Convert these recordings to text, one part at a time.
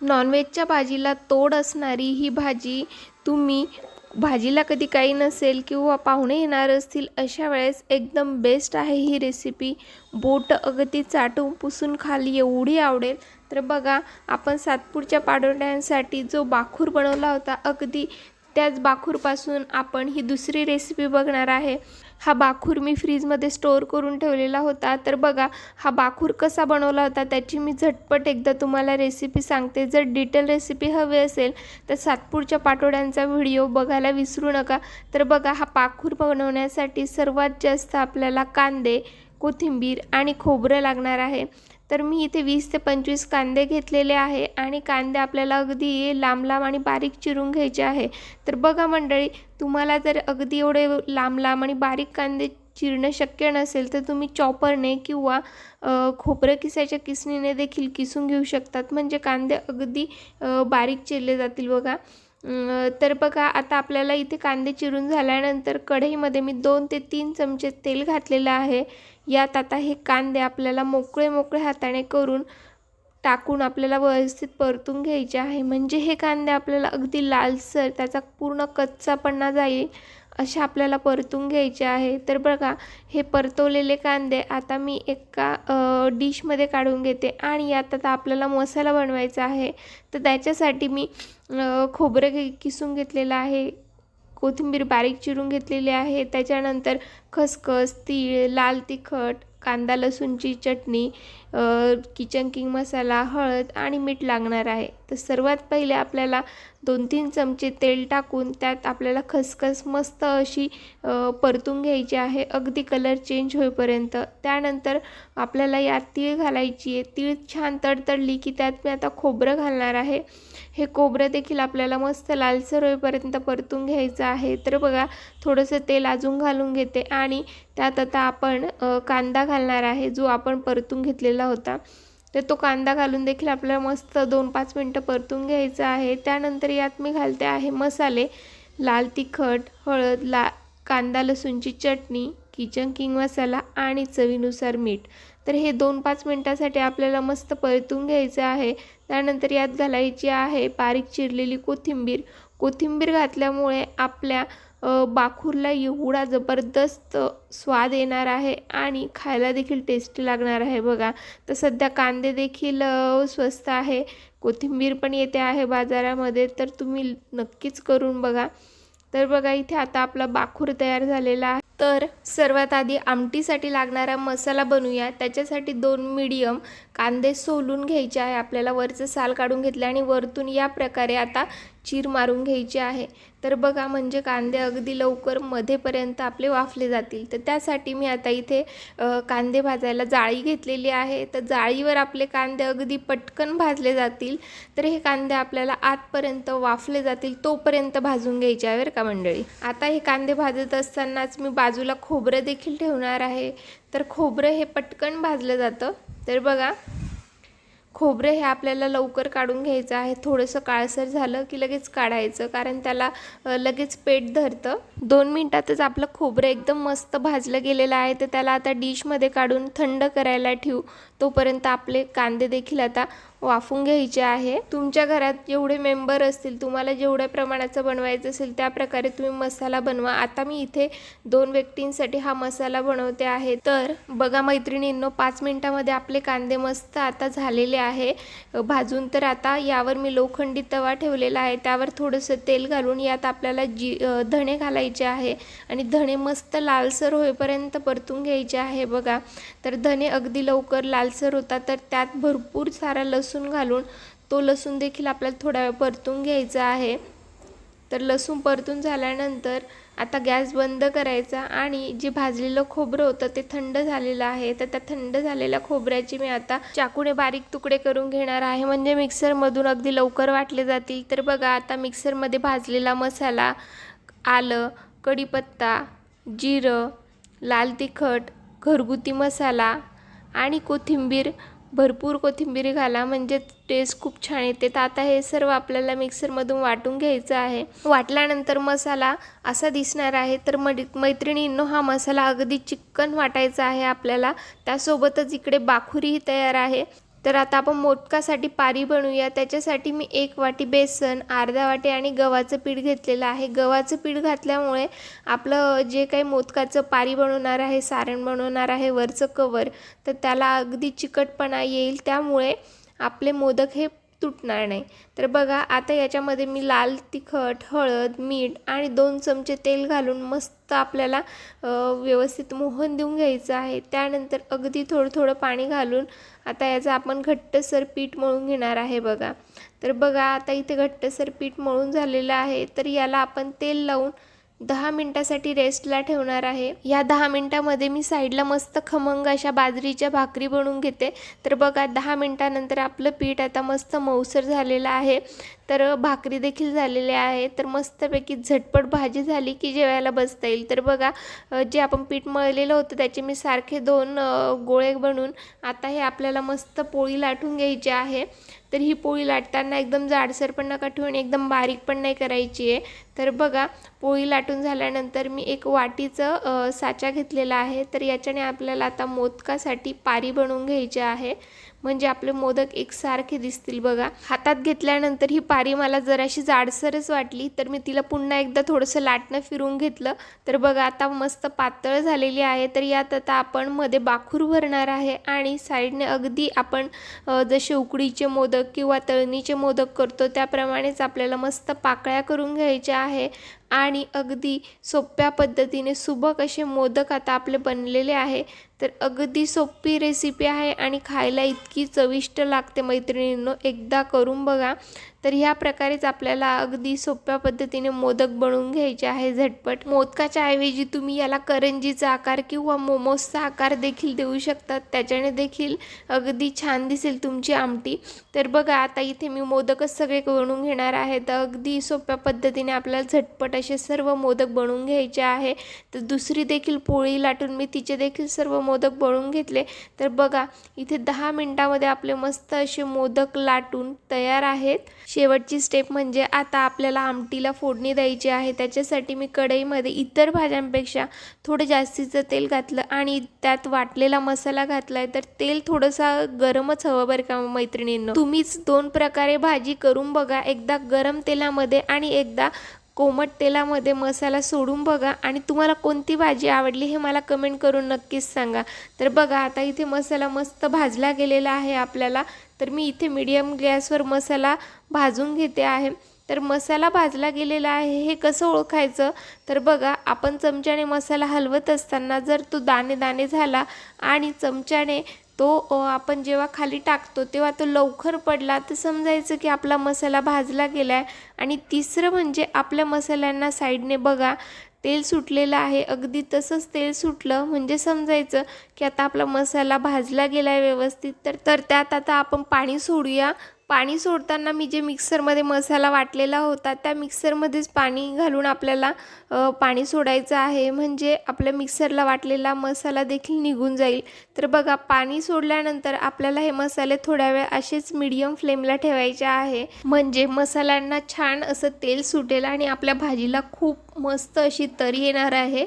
नॉनव्हेजच्या भाजीला तोड असणारी ही भाजी तुम्ही भाजीला कधी काही नसेल किंवा पाहुणे येणार असतील अशा वेळेस एकदम बेस्ट आहे ही रेसिपी बोट अगदी चाटून पुसून खाली एवढी आवडेल. तर बघा आपण सातपूरच्या पाडोड्यांसाठी जो बाखूर बनवला होता अगदी त्याच बाखूरपासून आपण ही दुसरी रेसिपी बघणार आहे. हा बाखूर मी फ्रीजमध्ये स्टोअर करून ठेवलेला होता. तर बघा हा बाखूर कसा बनवला होता त्याची मी झटपट एकदा तुम्हाला रेसिपी सांगते. जर डिटेल रेसिपी हवी असेल तर सातपूरच्या पाटोड्यांचा व्हिडिओ बघायला विसरू नका. तर बघा हा पाखूर बनवण्यासाठी सर्वात जास्त आपल्याला कांदे कोथिंबीर आणि खोबरं लागणार आहे. तर मी इथे वीस ते पंचवीस कांदे घेतलेले आहे आणि कांदे आपल्याला अगदी लांब लांब आणि बारीक चिरून घ्यायचे आहे. तर बघा मंडळी तुम्हाला जर अगदी एवढे लांब लांब आणि बारीक कांदे चिरणं शक्य नसेल तर तुम्ही चॉपरने किंवा खोबरं किसायच्या किसणीने देखील किसून घेऊ शकतात. म्हणजे कांदे अगदी बारीक चिरले जातील बघा. तर बघा आता आपल्याला इथे कांदे चिरून झाल्यानंतर कढईमध्ये मी दोन ते तीन चमचे तेल घातलेलं आहे. यात आता हे कांदे आपल्याला मोकळे मोकळे हाताने करून टाकून आपल्याला व्यवस्थित परतून घ्यायचे आहे. म्हणजे हे कांदे आपल्याला अगदी लालसर त्याचा पूर्ण कच्चापणा जाईल असे आपल्याला परतून घ्यायचे आहे. तर बघा हे परतवलेले कांदे आता मी एका डिशमध्ये काढून घेते. आणि यात आता आपल्याला मसाला बनवायचा आहे. तर त्याच्यासाठी मी खोबरं घे किसून घेतलेलं आहे कोथिंबीर बारीक चिरून घेतलेली आहे. त्याच्यानंतर खसखस तीळ लाल तिखट कांदा लसूणची चटणी किचन किंग मसाला हळद आणि मीठ लागणार आहे. तर सर्वात पहिले आपल्याला दोन तीन चमचे तेल टाकून त्यात आपल्याला खसखस मस्त अशी परतून घ्यायची आहे. अगदी कलर चेंज होईपर्यंत. त्यानंतर आपल्याला यात तीळ घालायची आहे. तीळ छान तडतडली की त्यात मी आता खोबरं घालणार आहे. हे खोबरं देखील आपल्याला मस्त लालसर होईपर्यंत परतून घ्यायचं आहे. तर बघा थोडंसं तेल अजून घालून घेते. आणि त्यात आता आपण कांदा घालणार आहे जो आपण परतून घेतलेला होता. तर तो कांदा घालून देखील आपल्याला मस्त दोन पाच मिनटं परतून घ्यायचं आहे. त्यानंतर यात मी घालते आहे मसाले. लाल तिखट हळद ला कांदा लसूणची चटणी किचन किंग मसाला आणि चवीनुसार मीठ. तर हे दोन पाच मिनटासाठी आपल्याला मस्त परतून घ्यायचं आहे. त्यानंतर यात घालायची आहे बारीक चिरलेली कोथिंबीर. कोथिंबीर घातल्यामुळे आपल्या बाखूरला एवढा जबरदस्त स्वाद येणार आहे आणि खायला देखील टेस्टी लागणार आहे बघा. तर सध्या कांदे देखील स्वस्त आहे. कोथिंबीर पण येते आहे बाजारामध्ये तर तुम्ही नक्कीच करून बघा. तर बघा इथे आता आपला बाखूर तयार झालेला आहे. तर सर्वात आधी आमटीसाठी लागणारा मसाला बनवूया. त्याच्यासाठी दोन मीडियम कांदे सोलून घ्यायचे आहे. आपल्याला वरचं साल काढून घेतलं आणि वरतून या प्रकारे आता चीर मारून घ्यायची आहे. तर बघा म्हणजे कांदे अगदी लवकर मध्येपर्यंत आपले वाफले जातील. तर त्यासाठी मी आता इथे कांदे भाजायला जाळी घेतलेली आहे. तर जाळीवर आपले कांदे अगदी पटकन भाजले जातील. तर हे कांदे आपल्याला आतपर्यंत वाफले जातील तोपर्यंत भाजून घ्यायचे आहे बरं का मंडळी. आता हे कांदे भाजत असतानाच मी बाजूला खोबरं देखील ठेवणार आहे. तर खोबरं हे पटकन भाजलं जातं. तर बघा खोबरं हे आपल्याला लवकर काढून घ्यायचं आहे. थोडंसं काळसर झालं की लगेच काढायचं कारण त्याला लगेच पेट धरतं. दोन मिनटातच आपलं खोबरं एकदम मस्त भाजलं गेलेलं आहे. तर त्याला आता डिशमध्ये काढून थंड करायला ठेवू. तोपर्यंत आपले कांदे देखील आता वाफून घ्यायचे आहे. तुमच्या घरात जेवढे मेंबर असतील तुम्हाला जेवढ्या प्रमाणाचं बनवायचं असेल त्या प्रकारे तुम्ही मसाला बनवा. आता मी इथे दोन व्यक्तींसाठी हा मसाला बनवते आहे. तर बघा मैत्रिणींनो पाच मिनटामध्ये आपले कांदे मस्त आता झालेले आहे. भाजून तर आता यावर मी लोखंडी तवा ठेवलेला आहे. त्यावर थोडंसं तेल घालून यात आपल्याला जी धणे घालायचे आहे आणि धणे मस्त लालसर होईपर्यंत परतून घ्यायचे आहे बघा. तर धणे अगदी लवकर लालसर होता तर त्यात भरपूर सारा लसूण लसूण घालून तो लसूण देखील आपल्याला थोडा वेळ परतून घ्यायचा आहे. तर लसूण परतून झाल्यानंतर आता गॅस बंद करायचा आणि जे भाजलेलं खोबरं होतं ते थंड झालेलं आहे. तर त्या थंड झालेल्या खोबऱ्याची मी आता चाकूने बारीक तुकडे करून घेणार आहे. म्हणजे मिक्सरमधून अगदी लवकर वाटले जातील. तर बघा आता मिक्सरमध्ये भाजलेला मसाला आलं कढीपत्ता जिरं लाल तिखट घरगुती मसाला आणि कोथिंबीर भरपूर कोथिंबीर घाला म्हणजे टेस्ट खूप छान येते. तर आता हे सर्व आपल्याला मिक्सरमधून वाटून घ्यायचं आहे. वाटल्यानंतर मसाला असा दिसणार आहे. तर मड मैत्रिणींनो हा मसाला अगदी चिकन वाटायचा आहे आपल्याला. त्यासोबतच इकडे बाखुरीही तयार आहे. तर आता आपण मोदकासाठी पारी बनवूया. त्याच्यासाठी मी एक वाटी बेसन अर्धा वाटी आणि गव्हाचं पीठ घेतलेलं आहे. गव्हाचं पीठ घातल्यामुळे आपलं जे काही मोदकाचं पारी बनवणार आहे सारण बनवणार आहे वरचं कवर तर त्याला अगदी चिकटपणा येईल. त्यामुळे आपले मोदक हे तुटणार नाही. तर बघा आता याच्यामध्ये मी लाल तिखट हळद मीठ आणि दोन चमचे तेल घालून मस्त आपल्याला व्यवस्थित मोहन देऊन घ्यायचं आहे. त्यानंतर अगदी थोडं थोडं पाणी घालून आता याचं आपण घट्टसर पीठ मळून घेणार आहे बघा. तर बघा आता इथे घट्टसर पीठ मळून झालेलं आहे. तर याला आपण तेल लावून दहा मिनटासाठी रेस्टला ठेवणार आहे. या दहा मिनटामध्ये मी साईडला मस्त खमंग अशा बाजरीच्या भाकरी बनवून घेते. तर बघा दहा मिनटानंतर आपलं पीठ आता मस्त मऊसर झालेलं आहे. तर भाकरी देखील झालेली आहे. तर मस्तपैकी झटपट भाजी झाली की जेवायला बसता येईल. तर बघा जे आपण पीठ मळलेलं होतं त्याचे मी सारखे दोन गोळे बनवून आता हे आपल्याला मस्त पोळी लाटून घ्यायची आहे. तर ही पोळी लाटताना एकदम जाडसर पण नका ठेवून एकदम बारीक पण नाही करायची आहे. तर बघा पोळी लाटून झाल्यानंतर मी एक वाटीचं साचा घेतलेला आहे. तर याच्याने आपल्याला आता मोदकासाठी पारी बनवून घ्यायची आहे. म्हणजे आपले मोदक एकसारखे दिसतील बघा. हातात घेतल्यानंतर ही पारी मला जराशी जाडसरच वाटली तर मी तिला पुन्हा एकदा थोडंसं लाटणं फिरून घेतलं. तर बघा आता मस्त पातळ झालेली आहे. तर यात आता आपण मध्ये बाखूर भरणार आहे आणि साईडने अगदी आपण जसे उकडीचे मोदक किंवा तळणीचे मोदक करतो त्याप्रमाणेच आपल्याला मस्त पाकळ्या करून घ्यायच्या आहे. आणि अगदी सोप्या पद्धतीने सुबक असे मोदक आता आपले बनलेले आहे. तर अगदी सोपी रेसिपी आहे आणि खायला इतकी चविष्ट लागते मैत्रिणींनो. एकदा करून बघा. तर ह्या प्रकारेच आपल्याला अगदी सोप्या पद्धतीने मोदक बनवून घ्यायचे आहे झटपट. मोदकाच्या ऐवजी तुम्ही याला करंजीचा आकार किंवा मोमोजचा आकार देखील देऊ शकतात. त्याच्याने देखील अगदी छान दिसेल तुमची आमटी. तर बघा आता इथे मी मोदकच सगळे बनवून घेणार आहे. तर अगदी सोप्या पद्धतीने आपल्याला झटपट असे सर्व मोदक बनवून घ्यायचे आहे. तर दुसरी देखील पोळी लाटून मी तिचे देखील सर्व मोदक बनवून घेतले. तर बघा इथे दहा मिनटामध्ये आपले मस्त असे मोदक लाटून तयार आहेत. शेवटची स्टेप म्हणजे आता आपल्याला आमटीला फोडणी द्यायची आहे. त्याच्यासाठी मी कढईमध्ये इतर भाज्यांपेक्षा थोडं जास्तीचं तेल घातलं आणि त्यात वाटलेला मसाला घातला आहे तर तेल थोडंसं गरमच हवं बरं का मैत्रिणींना? तुम्हीच दोन प्रकारे भाजी करून बघा. एकदा गरम तेलामध्ये आणि एकदा कोमट तेलामध्ये मसाला सोडून बघा आणि तुम्हाला कोणती भाजी आवडली हे मला कमेंट करून नक्कीच सांगा. तर बघा आता इथे मसाला मस्त भाजला गेलेला आहे आपल्याला. तर मी इथे मीडियम गॅसवर मसाला भाजून घेते आहे. तर मसाला भाजला गेलेला आहे हे कसं ओळखायचं? तर बघा आपण चमच्याने मसाला हलवत असताना जर तो दाणे दाणे झाला आणि चमच्याने तो आपण जेव्हा खाली टाकतो तेव्हा तो लवकर पडला तर समजायचं की आपला मसाला भाजला गेला आहे आणि तिसरं म्हणजे आपल्या मसाल्यांना साईडने बघा तेल सुटलेलं आहे. अगदी तसंच तेल सुटलं म्हणजे समजायचं की आता आपला मसाला भाजला गेला आहे व्यवस्थित. तर तर त्यात आता आपण पाणी सोडूया. पाणी सोडताना मी जे मिक्सरमध्ये मसाला वाटलेला होता त्या मिक्सरमध्येच पाणी घालून आपल्याला पाणी सोडायचं आहे. म्हणजे आपल्या मिक्सरला वाटलेला मसाला देखील निघून जाईल. तर बघा पाणी सोडल्यानंतर आपल्याला हे मसाले थोड्या वेळ असेच मीडियम फ्लेमला ठेवायचे आहे. म्हणजे मसाल्यांना छान असं तेल सुटेल आणि आपल्या भाजीला खूप मस्त अशी तरी येणार आहे.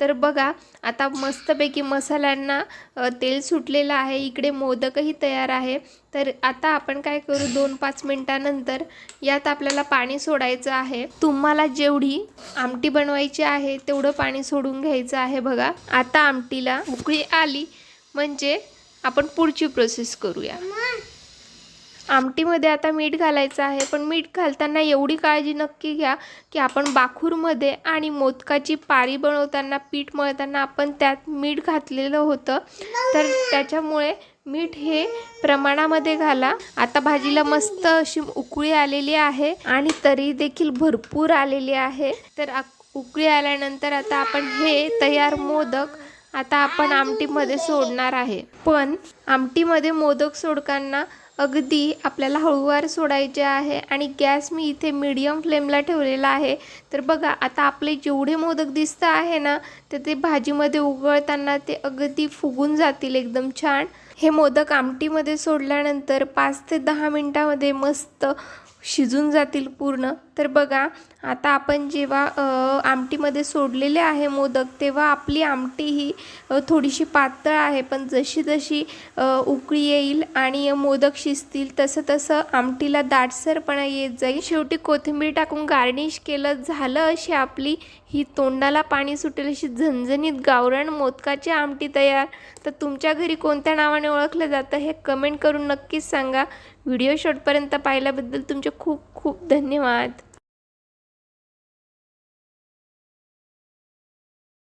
तर बघा आता मस्तपैकी मसाल्यांना तेल सुटलेलं आहे इकडे मोदकही तयार आहे. तर आता आपण काय करू दोन पाच मिनटानंतर यात आपल्याला पाणी सोडायचं आहे. तुम्हाला जेवढी आमटी बनवायची आहे तेवढं पाणी सोडून घ्यायचं आहे बघा. आता आमटीला उकळी आली म्हणजे आपण पुढची प्रोसेस करूया. आमटीमध्ये आता मीठ घालायचं आहे पण मीठ घालताना एवढी काळजी नक्की घ्या की आपण बाखूरमध्ये आणि मोदकाची पारी बनवताना पीठ मळताना आपण त्यात मीठ घातलेलं होतं. तर त्याच्यामुळे मीठ हे प्रमाणामध्ये घाला. आता भाजीला मस्त अशी उकळी आलेली आहे आणि तरी देखील भरपूर आलेली आहे. तर उकळी आल्यानंतर आता आपण हे तयार मोदक आता आपण आमटीमध्ये सोडणार आहे. पण आमटीमध्ये मोदक सोडताना अगदी आपल्याला हळूवार सोडायचे आहे आणि गॅस मी इथे मीडियम फ्लेमला ठेवलेला आहे. तर बघा आता आपले जेवढे मोदक दिसतं आहे ना तर ते भाजीमध्ये उगळताना ते अगदी फुगून जातील एकदम छान. हे मोदक आमटीमध्ये सोडल्यानंतर पाच ते दहा मिनटामध्ये मस्त शिजून जातील पूर्ण. तर बघा आता आपण जेव्हा आमटीमध्ये सोडलेले आहे मोदक तेव्हा आपली आमटी ही थोडीशी पातळ आहे. पण जशी जशी उकळी येईल आणि मोदक शिजतील तसं तसं आमटीला दाटसरपणा येत जाईल. शेवटी कोथिंबीर टाकून गार्निश केलं झालं अशी आपली ही तोंडाला पाणी सुटेल अशी झणझणीत गावरान मोदकाची आमटी तयार. तर तुमच्या घरी कोणत्या नावाने ओळखलं जातं हे कमेंट करून नक्कीच सांगा. व्हिडिओ शॉर्टपर्यंत पाहिल्याबद्दल तुमचे खूप खूप धन्यवाद.